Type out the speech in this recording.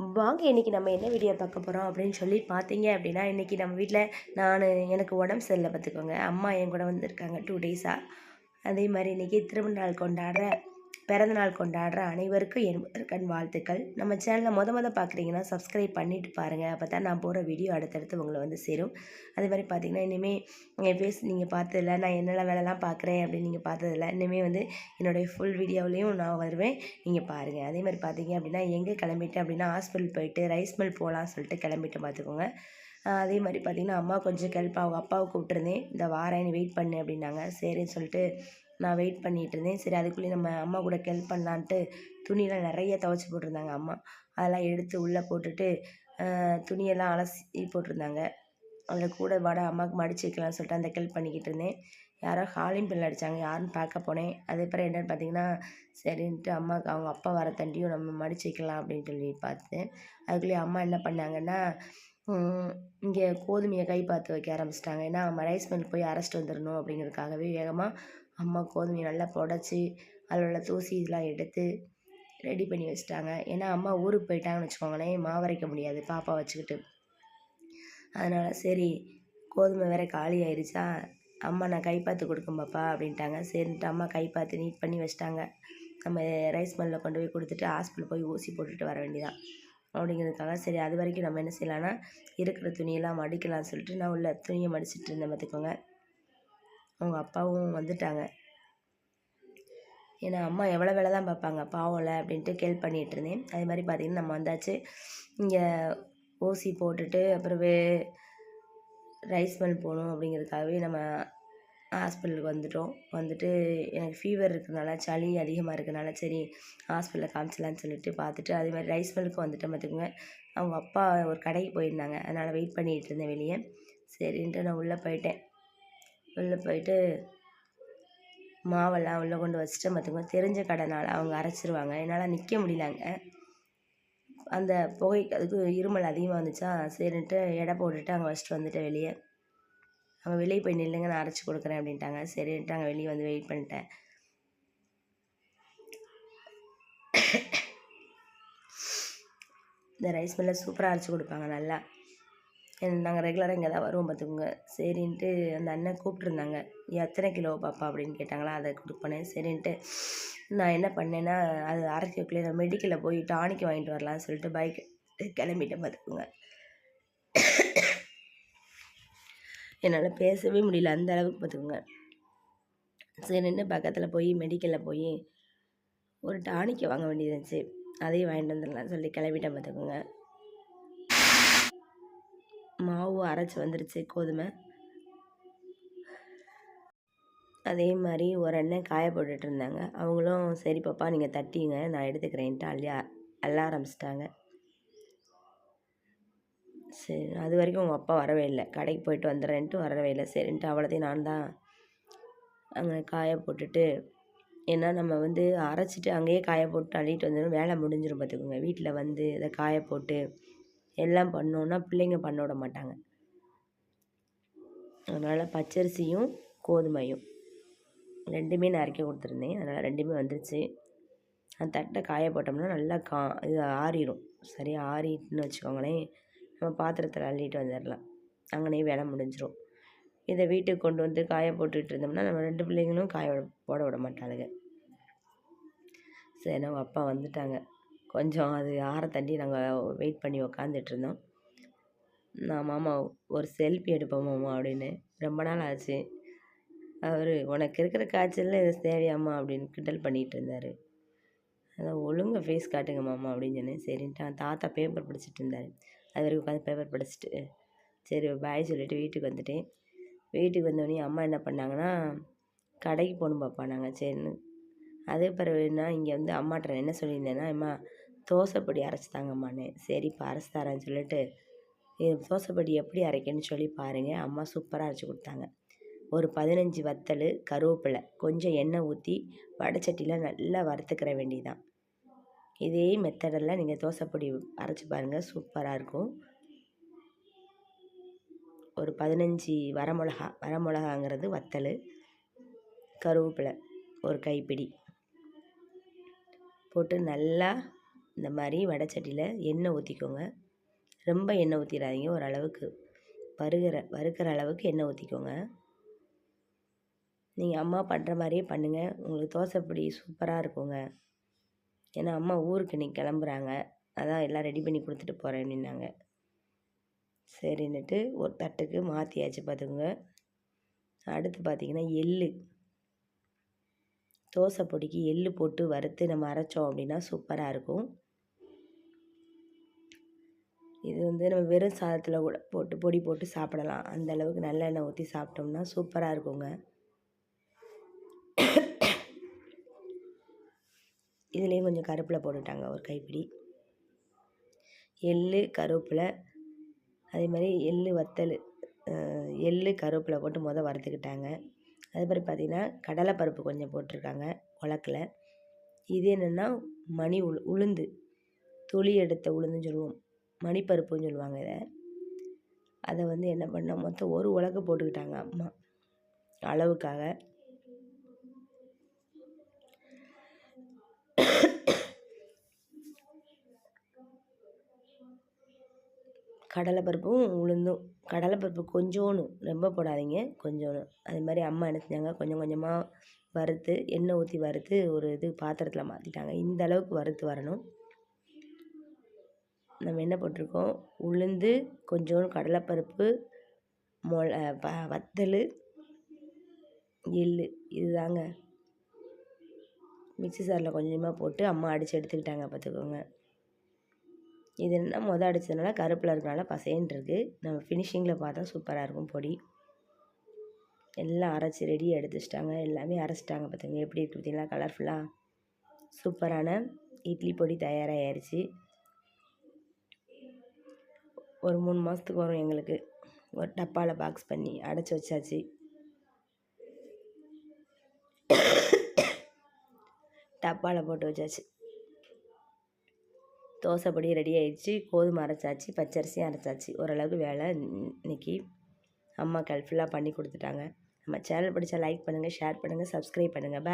வாங்க இன்றைக்கி நம்ம என்ன வீடியோ பார்க்க போகிறோம் அப்படின்னு சொல்லி பார்த்தீங்க அப்படின்னா இன்றைக்கி நம்ம வீட்டில் நான் எனக்கு உடம்பு சரியில்லை பார்த்துக்கோங்க. அம்மா என் கூட வந்திருக்காங்க டூ டேஸாக அதே மாதிரி இன்றைக்கி திருமண நாள் கொண்டாடுற பிறந்தநாள் கொண்டாடுற அனைவருக்கும் என் வாழ்த்துக்கள். நம்ம சேனலை மொத மொதல் பார்க்குறீங்கன்னா சப்ஸ்கிரைப் பண்ணிட்டு பாருங்கள் அப்போ தான் நான் போகிற வீடியோ அடுத்தடுத்து உங்களை வந்து சேரும். அதே மாதிரி பார்த்தீங்கன்னா இனிமேல் என் ஃபேஸ் நீங்கள் பார்த்ததில்ல நான் என்னெல்லாம் வேலைலாம் பார்க்குறேன் அப்படின்னு நீங்கள் பார்த்ததில்ல இனிமேல் வந்து என்னுடைய ஃபுல் வீடியோவிலையும் நான் வருவேன். நீங்கள் பாருங்கள் அதே மாதிரி பார்த்தீங்க அப்படின்னா எங்கே கிளம்பிட்டேன் அப்படின்னா ஹாஸ்பிட்டல் போயிட்டு ரைஸ் மில் போகலான்னு சொல்லிட்டு கிளம்பிட்டு பார்த்துக்கோங்க அதே மாதிரி பார்த்தீங்கன்னா அம்மா கொஞ்சம் ஹெல்ப் அவங்க அப்பாவை கூப்பிட்டுருந்தேன். இந்த வாரேன்னு வெயிட் பண்ணு அப்படின்னாங்க. சரின்னு சொல்லிட்டு நான் வெயிட் பண்ணிகிட்டு இருந்தேன் சரி அதுக்குள்ளேயே நம்ம அம்மா கூட ஹெல்ப் பண்ணலான்ட்டு துணியெல்லாம் நிறைய துவைச்சி போட்டிருந்தாங்க அம்மா. அதெல்லாம் எடுத்து உள்ளே போட்டுட்டு துணியெல்லாம் அலசி போட்டிருந்தாங்க. அதில் கூட வாடா அம்மாவுக்கு மடிச்சு வைக்கலாம்னு சொல்லிட்டு அந்த ஹெல்ப் பண்ணிக்கிட்டு இருந்தேன். யாரோ ஹாலிங் பில் அடித்தாங்க யாருன்னு பார்க்க போனேன். அதுக்கப்புறம் என்னென்னு பார்த்தீங்கன்னா சரின்ட்டு அம்மாவுக்கு அவங்க அப்பா வர தண்டியும் நம்ம மடிச்சு வைக்கலாம் அப்படின்னு சொல்லி பார்த்தேன். அதுக்குள்ளேயே அம்மா என்ன பண்ணாங்கன்னா இங்கே கோதுமையை கை பார்த்து வைக்க ஆரம்பிச்சிட்டாங்க. ஏன்னா ரைஸ் மில் போய் அரைச்சிட்டு வந்துடணும் அப்படிங்கிறதுக்காகவே வேகமாக அம்மா கோதுமையை நல்லா புடச்சி அதில் உள்ள தூசி இதெல்லாம் எடுத்து ரெடி பண்ணி வச்சுட்டாங்க. ஏன்னா அம்மா ஊருக்கு போயிட்டாங்கன்னு வச்சுக்கோங்களேன் மாவரைக்க முடியாது பாப்பா வச்சுக்கிட்டு. அதனால் சரி கோதுமை வேற காலி ஆயிடுச்சா அம்மா நான் கை பார்த்து கொடுக்கேன் பாப்பா அப்படின்ட்டாங்க. சரின்ட்டு அம்மா கை பார்த்து நீட் பண்ணி வச்சிட்டாங்க. நம்ம ரைஸ் மில்லில் கொண்டு போய் கொடுத்துட்டு ஹாஸ்பிட்டல் போய் ஊசி போட்டுட்டு வர வேண்டியதான் அப்படிங்கிறதுக்காக சரி அது வரைக்கும் நம்ம என்ன செய்யலாம்னா இருக்கிற துணியெல்லாம் மடிக்கலாம்னு சொல்லிட்டு நான் உள்ள துணியை மடிச்சிட்டு இருந்தேன் பார்த்துக்கோங்க. அவங்க அப்பாவும் வந்துட்டாங்க. ஏன்னா அம்மா எவ்வளோ வேலை தான் பார்ப்பாங்க. பாவம்ல அப்படின்ட்டு கேள்வி பண்ணிகிட்டு இருந்தேன். அதே மாதிரி பார்த்திங்கன்னா நம்ம வந்தாச்சு. இங்கே ஊசி போட்டுட்டு அப்புறம் ரைஸ் மில் போகணும் அப்படிங்கிறதுக்காகவே நம்ம ஹாஸ்பிட்டலுக்கு வந்துட்டோம். வந்துட்டு எனக்கு ஃபீவர் இருக்கிறதுனால சளி அதிகமாக இருக்கனால சரி ஹாஸ்பிட்டலில் காமிச்சலான்னு சொல்லிட்டு பார்த்துட்டு அதே மாதிரி ரைஸ் மில்லுக்கு வந்துட்டேன் பார்த்துக்கோங்க. அவங்க அப்பா ஒரு கடைக்கு போயிருந்தாங்க. அதனால் வெயிட் பண்ணிகிட்டு இருந்தேன் வெளியே. சரின்ட்டு நான் உள்ளே போயிட்டேன். உள்ளே போயிட்டு மாவெல்லாம் உள்ளே கொண்டு வச்சுட்டு பார்த்துக்கோங்க தெரிஞ்ச கடைனால அவங்க அரைச்சிருவாங்க. என்னால் நிற்க முடியலங்க. அந்த புகை அதுக்கு இருமல் அதிகமாக வந்துச்சா சரின்ட்டு எடை போட்டுட்டு அங்கே வச்சுட்டு வந்துட்டேன் வெளியே. அங்கே வெளியே போய் நில்லுங்க நான் அரைச்சி கொடுக்குறேன் அப்படின்ட்டாங்க. சரின்ட்டு அங்கே வெளியே வந்து வெயிட் பண்ணிட்டேன். இந்த ரைஸ் மில்லில் சூப்பராக அரைச்சி கொடுப்பாங்க நல்லா. நாங்கள் ரெகுலராக இங்கே தான் வருவோம் பார்த்துக்கோங்க சரின்ட்டு அந்த அண்ணன் கூப்பிட்ருந்தாங்க எத்தனை கிலோ பாப்பா? அப்படின்னு கேட்டாங்களா. அதை கொடுப்பேன். சரின்ட்டு நான் என்ன பண்ணேன்னா அது வைக்கலையே நான் மெடிக்கலில் போய் டானிக்கு வாங்கிட்டு வரலாம்னு சொல்லிட்டு பைக் கிளம்பிட்டேன் பார்த்துக்கோங்க என்னால் பேசவே முடியல அந்த அளவுக்கு பார்த்துக்கோங்க சரின்னு பக்கத்தில் போய் மெடிக்கலில் போய் ஒரு டானிக்கை வாங்க வேண்டியது இருந்துச்சு. அதையும் வாங்கிட்டு வந்துடலாம்னு சொல்லி கிளம்பிட்டேன் பார்த்துக்கோங்க மாவு அரைச்சி வந்துருச்சு கோதுமை. அதே மாதிரி ஒரு அண்ணன் காய போட்டுட்டு இருந்தாங்க. அவங்களும் சரி பாப்பா நீங்கள் தட்டிங்க நான் எடுத்துக்கிறேன்ட்டு அள்ளி அள்ள ஆரம்பிச்சிட்டாங்க. சரி அது வரைக்கும் உங்கள் அப்பா வரவே இல்லை. கடைக்கு போயிட்டு வந்துடுறேன்ட்டு வரவே இல்லை. சரின்ட்டு அவ்வளோத்தையும் நான் தான் அங்கே காய போட்டுட்டு ஏன்னா நம்ம வந்து அரைச்சிட்டு அங்கேயே காய போட்டு அள்ளிட்டு வந்துடும் வேலை முடிஞ்சிடும் பார்த்துக்கோங்க வீட்டில் வந்து இதை காய போட்டு எல்லாம் பண்ணோன்னா பிள்ளைங்க பண்ண விட மாட்டாங்க. அதனால் பச்சரிசியும் கோதுமையும் ரெண்டுமே நான் அரைக்க கொடுத்துருந்தேன். அதனால் ரெண்டுமே வந்துருச்சு. அந்த தட்டை காய போட்டோம்னா நல்லா கா இது ஆறிடும் சரியாக ஆறிட்டுன்னு வச்சுக்கோங்களேன். நம்ம பாத்திரத்தில் அள்ளிட்டு வந்துடலாம். அங்கனே வேலை முடிஞ்சிடும் இதை வீட்டுக்கு கொண்டு வந்து காய போட்டுட்டு இருந்தோம்னா நம்ம ரெண்டு பிள்ளைங்களும் காய போட விட மாட்டாளுங்க. சரி நம்ம அப்பா வந்துட்டாங்க. கொஞ்சம் அது ஆற தண்டி நாங்கள் வெயிட் பண்ணி உக்காந்துட்டு இருந்தோம் நான் மாமா ஒரு செல்ஃபி எடுப்போம் மாமா அப்படின்னு. ரொம்ப நாள் ஆச்சு. அவர் உனக்கு இருக்கிற காய்ச்சலில் இது தேவையாம்மா அப்படின்னு கிண்டல் பண்ணிகிட்டு இருந்தார் அதான் ஒழுங்காக ஃபேஸ் காட்டுங்க மாமா அப்படின்னு சொன்னேன். சரின்ட்டு தாத்தா பேப்பர் படிச்சுட்டு இருந்தார். அது வரைக்கும் உட்காந்து பேப்பர் படிச்சுட்டு சரி பாய் சொல்லிவிட்டு வீட்டுக்கு வந்துட்டேன். வீட்டுக்கு வந்தோடனே அம்மா என்ன பண்ணாங்கன்னா கடைக்கு போகணும் பார்ப்பா நாங்கள் சரின்னு. அதே பிறகு நான் இங்கே வந்து அம்மாட்ட என்ன சொல்லியிருந்தேன்னா அம்மா தோசைப்பொடி அரைச்சி தாங்கம்மான்னு சரிப்பா அரைச்சி தரேன்னு சொல்லிட்டு இது தோசைப்பொடி எப்படி அரைக்கணும்னு சொல்லி பாருங்கள் அம்மா சூப்பராக அரைச்சி கொடுத்தாங்க. ஒரு பதினஞ்சு வத்தல் கருவேப்பிலை கொஞ்சம் எண்ணெய் ஊற்றி வடைச்சட்டியில் நல்லா வறுத்துக்கிற வேண்டியதான் இதே மெத்தடெல்லாம் நீங்கள் தோசைப்பொடி அரைச்சி பாருங்கள் சூப்பராக இருக்கும். ஒரு பதினஞ்சு வரமிளகா வரமிளகாங்கிறது வத்தல் கருவேப்பிலை ஒரு கைப்பிடி போட்டு நல்லா இந்த மாதிரி வடைச்சட்டியில் எண்ணெய் ஊற்றிக்கோங்க ரொம்ப எண்ணெய் ஊற்றிடாதீங்க ஓரளவுக்கு பருகிற வறுக்கிற அளவுக்கு எண்ணெய் ஊற்றிக்கோங்க நீங்கள் அம்மா பண்ணுற மாதிரியே பண்ணுங்கள் உங்களுக்கு தோசை பிடி சூப்பராக இருக்குங்க. ஏன்னா அம்மா ஊருக்கு இன்னைக்கு கிளம்புறாங்க. அதான் எல்லாம் ரெடி பண்ணி கொடுத்துட்டு போகிறேன் அப்படின்னாங்க. சரின்னுட்டு ஒரு தட்டுக்கு மாற்றியாச்சு பார்த்துக்கோங்க. அடுத்து பார்த்திங்கன்னா எள்ளு. தோசை பொடிக்கு எள்ளு போட்டு வறுத்து நம்ம அரைச்சோம் அப்படின்னா சூப்பராக இருக்கும். இது வந்து நம்ம வெறும் சாதத்தில் கூட போட்டு பொடி போட்டு சாப்பிடலாம். அந்த அளவுக்கு நல்லெண்ணெய் ஊற்றி சாப்பிட்டோம்னா சூப்பராக இருக்குங்க. இதுலேயும் கொஞ்சம் கருப்பில் போட்டுட்டாங்க ஒரு கைப்பிடி. எள்ளு கருவேப்பிலை அதே மாதிரி எள்ளு வத்தல் எள்ளு கருவேப்பிலை போட்டு மொதல் வறுத்துக்கிட்டாங்க. அதே மாதிரி பார்த்திங்கன்னா கடலைப்பருப்பு கொஞ்சம் போட்டிருக்காங்க உலக்கில் இது என்னென்னா மணி உளு உளுந்து தொளி எடுத்த உளுந்துன்னு சொல்லுவோம். மணிப்பருப்புன்னு சொல்லுவாங்க இதை. அதை வந்து என்ன பண்ணால் மொத்தம் ஒரு உலக்கு போட்டுக்கிட்டாங்க அம்மா. அளவுக்காக. கடலைப்பருப்பும் உளுந்தும். கடலைப்பருப்பு கொஞ்சோன்னு ரொம்ப போடாதீங்க கொஞ்சோன்னு. அதே மாதிரி அம்மா என்ன செஞ்சாங்க கொஞ்சம் கொஞ்சமாக வறுத்து எண்ணெய் ஊற்றி வறுத்து ஒரு இது பாத்திரத்தில் மாற்றிட்டாங்க இந்த அளவுக்கு வறுத்து வரணும். நம்ம என்ன போட்டிருக்கோம்? உளுந்து கொஞ்சோண்டு கடலைப்பருப்பு மொள ப வத்தல் எள்ளு. இதுதாங்க. மிக்ஸி சாரில் கொஞ்சமாக போட்டு அம்மா அடித்து எடுத்துக்கிட்டாங்க பார்த்துக்கோங்க. இது என்ன மொதல் அடித்ததுனால கருப்பில் இருக்கனால பசேன்னு இருக்குது நம்ம ஃபினிஷிங்கில் பார்த்தா சூப்பராக இருக்கும் பொடி. எல்லாம் அரைச்சி ரெடியாக எடுத்து வச்சிட்டாங்க எல்லாமே அரைச்சிட்டாங்க பார்த்துங்க எப்படி இருக்குது பார்த்தீங்களா? கலர்ஃபுல்லாக சூப்பரான இட்லி பொடி தயாராகிடுச்சு ஒரு மூணு மாதத்துக்கு வரும் எங்களுக்கு. ஒரு டப்பாவில் பாக்ஸ் பண்ணி அடைச்சி வச்சாச்சு. டப்பாவில் போட்டு வச்சாச்சு. தோசைப்பொடி ரெடி ஆயிடுச்சு. கோதுமை அரைச்சாச்சு. பச்சரிசியும் அரைச்சாச்சு. ஓரளவுக்கு வேலை இன்னைக்கு. அம்மா ஹெல்ப்ஃபுல்லாக பண்ணி கொடுத்துட்டாங்க. நம்ம சேனல் பிடிச்சா லைக் பண்ணுங்கள் ஷேர் பண்ணுங்கள் சப்ஸ்கிரைப் பண்ணுங்கள் பாய்